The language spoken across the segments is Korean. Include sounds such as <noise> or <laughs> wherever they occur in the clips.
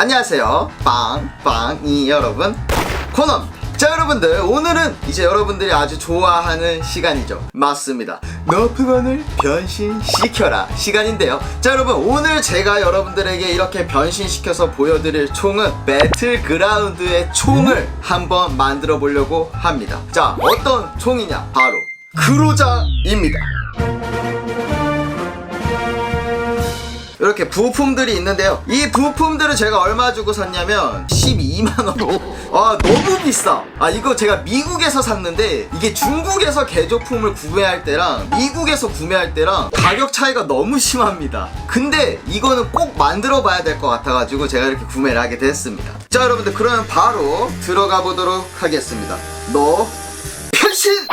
안녕하세요. 빵빵이 여러분. 코너입니다. 자 여러분들 오늘은 이제 여러분들이 아주 좋아하는 시간이죠. 맞습니다. 너프건을 변신시켜라 시간인데요. 자 여러분 오늘 제가 여러분들에게 이렇게 변신시켜서 보여드릴 총은 배틀그라운드의 총을 한번 만들어 보려고 합니다. 자 어떤 총이냐? 바로 그로자입니다 이렇게 부품들이 있는데요. 이 부품들을 제가 얼마 주고 샀냐면 12만원. 아, 너무 비싸. 아, 이거 제가 미국에서 샀는데 이게 중국에서 개조품을 구매할 때랑 미국에서 구매할 때랑 가격 차이가 너무 심합니다. 근데 이거는 꼭 만들어 봐야 될 것 같아가지고 제가 이렇게 구매를 하게 됐습니다. 자, 여러분들, 그러면 바로 들어가 보도록 하겠습니다. 너 변신!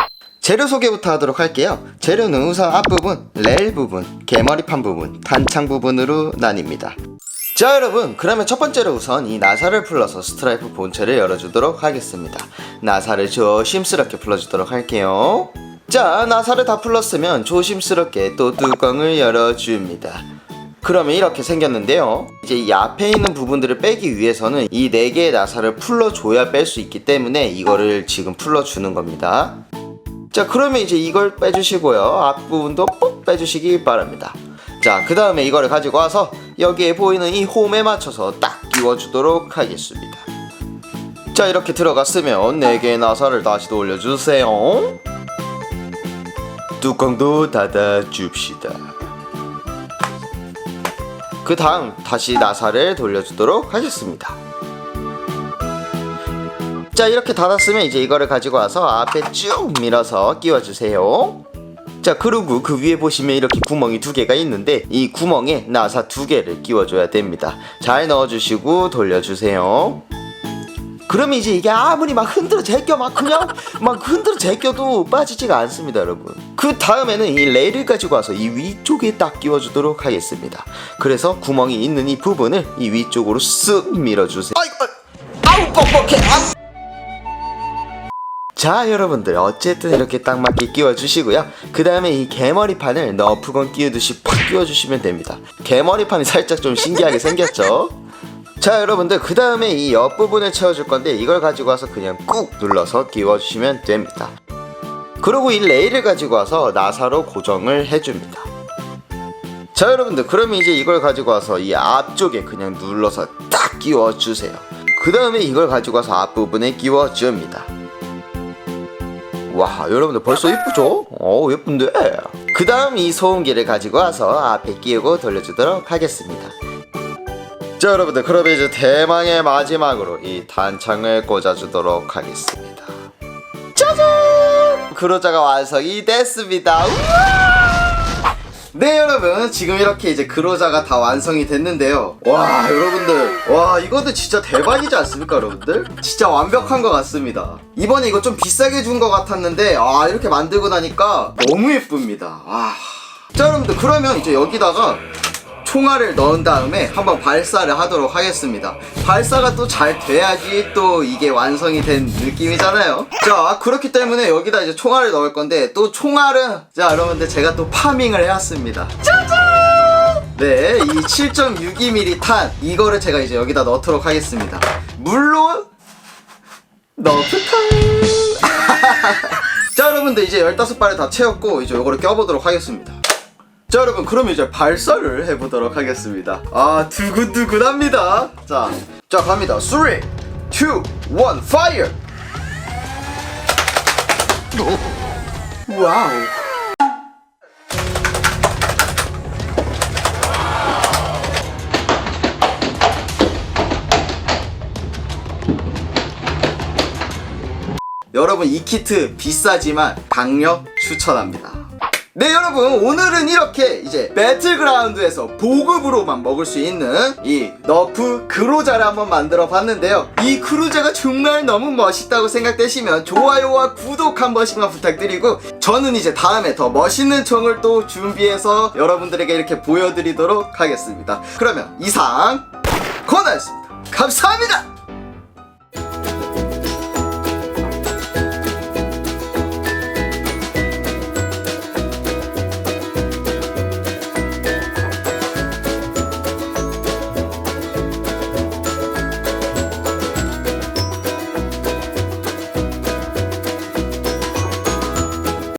재료 소개부터 하도록 할게요. 재료는 우선 앞부분, 레일 부분, 개머리판 부분, 단창 부분으로 나뉩니다. 자 여러분 그러면 첫 번째로 우선 이 나사를 풀러서 스트라이프 본체를 열어주도록 하겠습니다. 나사를 조심스럽게 풀어주도록 할게요. 자 나사를 다 풀렀으면 조심스럽게 또 뚜껑을 열어줍니다. 그러면 이렇게 생겼는데요. 이제 이 앞에 있는 부분들을 빼기 위해서는 이네 개의 나사를 풀러줘야 뺄 수 있기 때문에 이거를 지금 풀러주는 겁니다. 자 그러면 이제 이걸 빼주시고요. 앞부분도 꼭 빼주시기 바랍니다. 자 그 다음에 이거를 가지고 와서 여기에 보이는 이 홈에 맞춰서 딱 끼워주도록 하겠습니다. 자 이렇게 들어갔으면 4개의 나사를 다시 돌려주세요. 뚜껑도 닫아줍시다. 그 다음 다시 나사를 돌려주도록 하겠습니다 자 이렇게 닫았으면 이제 이거를 가지고 와서 앞에 쭉 밀어서 끼워주세요. 자 그리고 그 위에 보시면 이렇게 구멍이 두 개가 있는데 이 구멍에 나사 두 개를 끼워줘야 됩니다. 잘 넣어주시고 돌려주세요. 그러면 이제 이게 아무리 막 흔들어 제껴 막 그냥 <laughs> 막 흔들어 제껴도 빠지지가 않습니다 여러분. 그 다음에는 이 레일을 가지고 와서 이 위쪽에 딱 끼워주도록 하겠습니다. 그래서 구멍이 있는 이 부분을 이 위쪽으로 쓱 밀어주세요. 아이고 아우 뻑뻑해. 아우 자 여러분들 어쨌든 이렇게 딱 맞게 끼워주시고요. 그 다음에 이 개머리판을 너프건 끼우듯이 팍 끼워주시면 됩니다. 개머리판이 살짝 좀 신기하게 생겼죠? 자 여러분들 그 다음에 이 옆부분을 채워줄 건데 이걸 가지고 와서 그냥 꾹 눌러서 끼워주시면 됩니다. 그리고 이 레일을 가지고 와서 나사로 고정을 해줍니다. 자 여러분들 그러면 이제 이걸 가지고 와서 이 앞쪽에 그냥 눌러서 딱 끼워주세요. 그 다음에 이걸 가지고 와서 앞부분에 끼워줍니다 와 여러분들 벌써 예쁘죠? 어 예쁜데? 그 다음 이 소음기를 가지고 와서 앞에 끼우고 돌려주도록 하겠습니다. 자 여러분들 그러면 이제 대망의 마지막으로 이 단창을 꽂아주도록 하겠습니다. 짜잔! 그로자가 완성이 됐습니다. 우와! 네 여러분. 지금 이렇게 이제 그로자가 다 완성이 됐는데요. 와 여러분들. 와 이거는 진짜 대박이지 않습니까 여러분들? 진짜 완벽한 것 같습니다. 이번에 이거 좀 비싸게 준 것 같았는데 아 이렇게 만들고 나니까 너무 예쁩니다. 와. 자 여러분들. 그러면 이제 여기다가 총알을 넣은 다음에 한번 발사를 하도록 하겠습니다. 발사가 또 잘 돼야지 또 이게 완성이 된 느낌이잖아요. 자, 그렇기 때문에 여기다 이제 총알을 넣을 건데 또 총알은 자, 여러분들 제가 또 파밍을 해왔습니다. 짜잔! 네, 이 7.62mm 탄 이거를 제가 이제 여기다 넣도록 하겠습니다. 물론 너프탄! <laughs> 자, 여러분들 이제 15발을 다 채웠고 이제 요거를 껴보도록 하겠습니다. 자 여러분 그럼 이제 발사를 해보도록 하겠습니다. 아 두근두근합니다. 자, 자 갑니다. 3 2 1 파이어 와우. 여러분 이 키트 비싸지만 강력 추천합니다 네 여러분 오늘은 이렇게 이제 배틀그라운드에서 보급으로만 먹을 수 있는 이 너프 그로자를 한번 만들어 봤는데요. 이 크루자가 정말 너무 멋있다고 생각되시면 좋아요와 구독 한 번씩만 부탁드리고 저는 이제 다음에 더 멋있는 총을 또 준비해서 여러분들에게 이렇게 보여드리도록 하겠습니다. 그러면 이상 코너였습니다. 감사합니다